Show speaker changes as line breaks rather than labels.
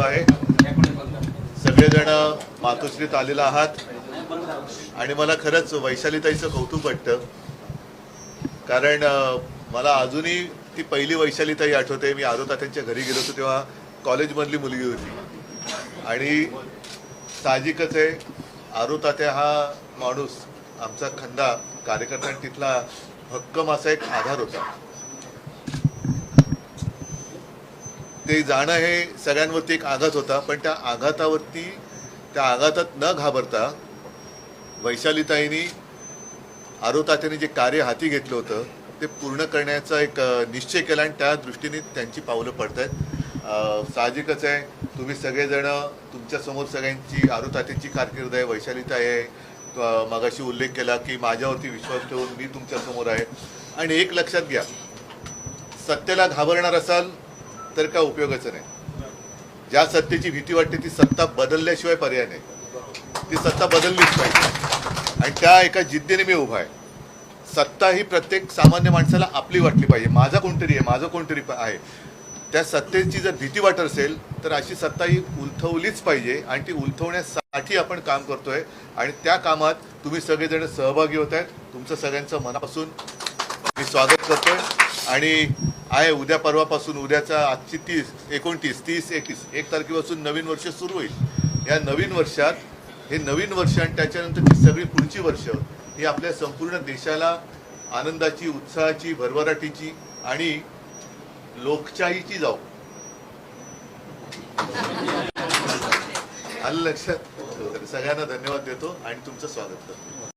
आहे. सगळेजण मातोश्रीत आलेला आहात. आणि मला खरंच वैशालीताईचं कौतुक वाटतं. कारण मला अजूनही ती पहिली वैशालीताई आठवते. मी आजोतात्यांच्या घरी गेलो होतो तेव्हा कॉलेजमधली मुलगी होती. आणि साहजिकच आहे आरोतात्या हा माणूस आमचा खंदा कार्यकर्त्यांनी तिथला भक्कम असा एक आधार होता. ते जाणं हे सगळ्यांवरती एक आघात होता पण त्या आघातावरती त्या आघातात न घाबरता वैशालीताईंनी आरोतात्याने जे कार्य हाती घेतलं होतं ते पूर्ण करण्याचा एक निश्चय केला आणि त्या दृष्टीने त्यांची पावलं पडत आहेत साहजिकच आहे तुम्ही सगळेजण तुमच्यासमोर सगळ्यांची आरोतात्याची कारकीर्द आहे वैशालीताई आहे. मगाशी उल्लेख केला की माझ्यावरती विश्वास ठेवून मी तुमच्यासमोर आहे. आणि एक लक्षात घ्या सत्तेला घाबरणार असाल तर काय उपयोगाचं नाही. ज्या सत्तेची भीती वाटते ती सत्ता बदलल्याशिवाय पर्याय नाही. ती सत्ता बदललीच पाहिजे. आणि त्या एका जिद्दीने मी उभा आहे. सत्ता ही प्रत्येक सामान्य माणसाला आपली वाटली पाहिजे. माझा कोणतरी आहे माझं कोणतरी आहे. त्या सत्तेची जर भीती वाटत असेल तर अशी सत्ता ही उलथवलीच पाहिजे. आणि ती उलथवण्यासाठी आपण काम करतोय. आणि त्या कामात तुम्ही सगळेजण सहभागी होत आहेत. तुमचं सगळ्यांचं मनापासून मी स्वागत करतोय. आणि आहे. उद्या परवापासून उद्याचा आजची तीस एकोणतीस तीस एकतीस एक तारखेपासून नवीन वर्ष सुरू होईल. या नवीन वर्षात हे नवीन वर्ष आणि त्याच्यानंतरची सगळी पुढची वर्ष ही आपल्या संपूर्ण देशाला आनंदाची उत्साहाची भरभराटीची आणि लोकशाहीची जाऊ. आलं लक्षात? सगळ्यांना धन्यवाद देतो आणि तुमचं स्वागत करतो.